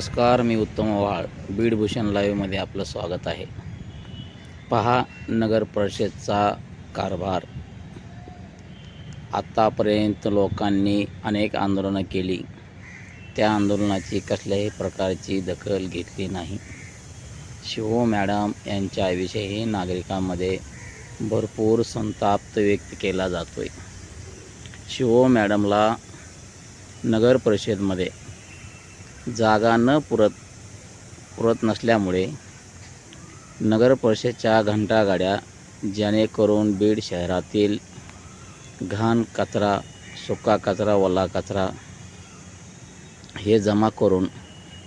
नमस्कार मी उत्तम वाळ बीड भूषण लाईव्हमध्ये आपलं स्वागत आहे. पहा नगर परिषदचा कारभार. आत्तापर्यंत लोकांनी अनेक आंदोलनं केली. त्या आंदोलनाची कसल्याही प्रकारची दखल घेतली नाही. शिवो मॅडम यांच्याविषयी नागरिकांमध्ये भरपूर संताप व्यक्त केला जातोय. शिवो मॅडमला नगर परिषदमध्ये जागा न पुरत पुरत नसल्यामुळे नगर परिषदच्या घंटागाड्या जेणेकरून बीड शहरातील घाण कचरा सुका कचरा ओला कचरा हे जमा करून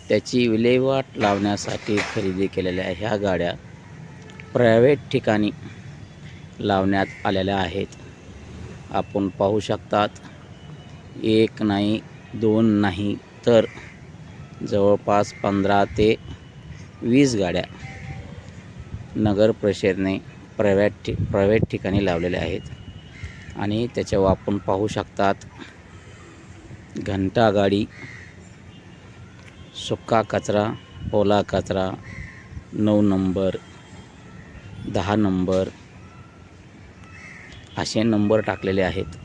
त्याची विल्हेवाट लावण्यासाठी खरेदी केलेल्या ह्या गाड्या प्रायव्हेट ठिकाणी लावण्यात आलेल्या आहेत. आपण पाहू शकतात एक नाही दोन नाही तर जवळपास पंधरा ते वीस गाड्या नगर परिषदेने प्रायव्हेट ठि प्रायव्हेट ठिकाणी लावलेल्या आहेत. आणि त्याच्यावर आपण पाहू शकतात घंटा गाडी सुका कचरा ओला कचरा नऊ नंबर दहा नंबर असे नंबर टाकलेले आहेत.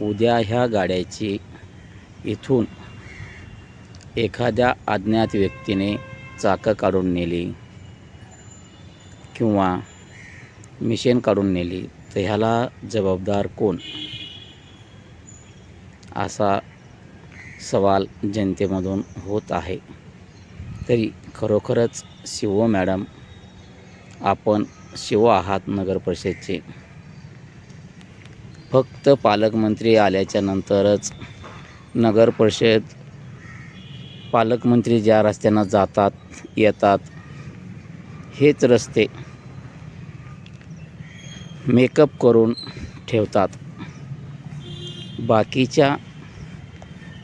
उद्या ह्या गाड्याची इथून एखाद्या अज्ञात व्यक्तीने चाकं काढून नेली किंवा मिशन काढून नेली तर ह्याला जबाबदार कोण? असा सवाल जनतेमधून होत आहे. तरी खरोखरच शिव मॅडम आपण शिव आहात नगर परिषदचे. फक्त पालकमंत्री आल्याच्या नंतरच नगर परिषद पालकमंत्री ज्या रस्त्यानं जातात येतात हेच रस्ते मेकअप करून ठेवतात. बाकीच्या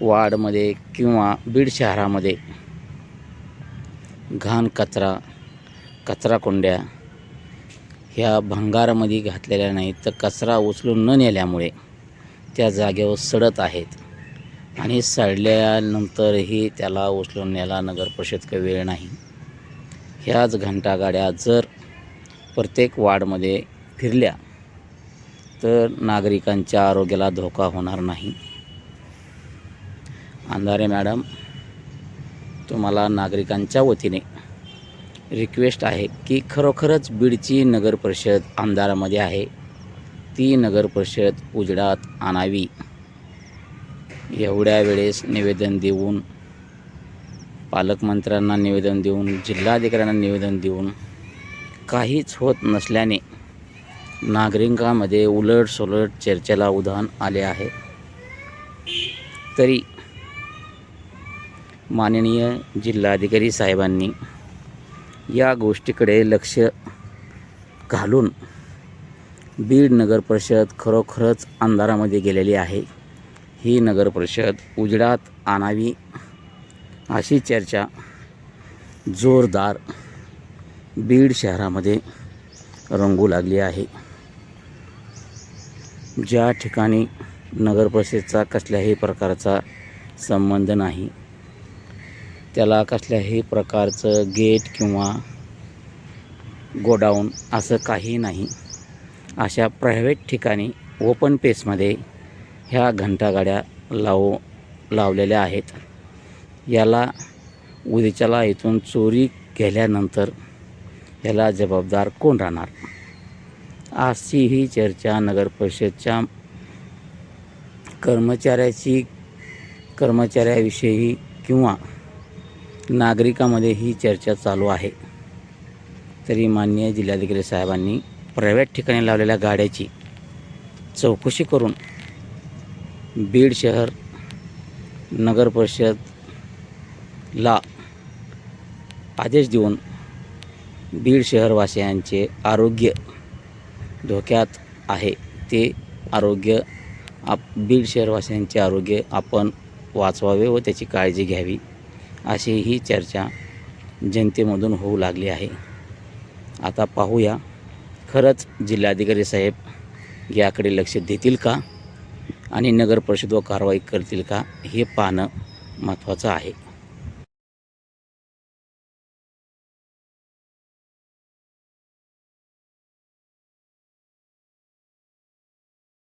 वार्डमध्ये किंवा बीड शहरामध्ये घाण कचरा कचरा कोंड्या ह्या भंगारामध्ये घातलेल्या नाहीत. तर कचरा उचलून न नेल्यामुळे त्या जागेवर सडत आहेत. आणि सडल्यानंतरही त्याला उचलून न्यायला नगर परिषद वेळ नाही. ह्याच घंटागाड्या जर प्रत्येक वार्डमध्ये फिरल्या तर नागरिकांच्या आरोग्याला धोका होणार नाही. अंधारे मॅडम तुम्हाला नागरिकांच्या वतीने रिक्वेस्ट आहे की खरोखरच बीडची नगर परिषद अंधारामध्ये आहे. ती नगर परिषद आणावी. एवढ्या वेळेस निवेदन देऊन पालकमंत्र्यांना निवेदन देऊन जिल्हाधिकाऱ्यांना निवेदन देऊन काहीच होत नसल्याने नागरिकांमध्ये उलटसुलट चर्चेला उधाण आले आहे. तरी माननीय जिल्हाधिकारी साहेबांनी या गोष्टीकडे लक्ष घालून बीड नगर परिषद खरोखरच अंधारामध्ये गेलेली आहे. ही नगर परिषद उजेडात आणावी अशी चर्चा जोरदार बीड शहरामध्ये रंगू लागली आहे. ज्या ठिकाणी नगरपरिषदचा कसल्याही प्रकारचा संबंध नाही त्याला कसल्याही प्रकारचं गेट किंवा गोडाऊन असं काही नाही. अशा प्रायव्हेट ठिकाणी ओपन पेसमध्ये ह्या घंटागाड्या लाव लावलेल्या आहेत. याला उद्याच्याला इथून चोरी केल्यानंतर याला जबाबदार कोण राहणार? आजची ही चर्चा नगर परिषदच्या कर्मचाऱ्याची कर्मचाऱ्याविषयी किंवा नागरिकामध्ये ही चर्चा चालू आहे. तरी माननीय जिल्हाधिकारी साहेबांनी प्रायव्हेट ठिकाणी लावलेल्या गाड्याची चौकशी करून बीड शहर नगर परिषदला आदेश देऊन बीड शहरवासियांचे आरोग्य धोक्यात आहे. ते आरोग्य आप बीड शहरवासियांचे आरोग्य आपण वाचवावे व त्याची काळजी घ्यावी अशी ही चर्चा जनतेमधून होऊ लागली आहे. आता पाहूया खरंच जिल्हाधिकारी साहेब याकडे लक्ष देतील का? आणि नगर परिषद व कारवाई करतील का हे पाहणं महत्त्वाचं आहे.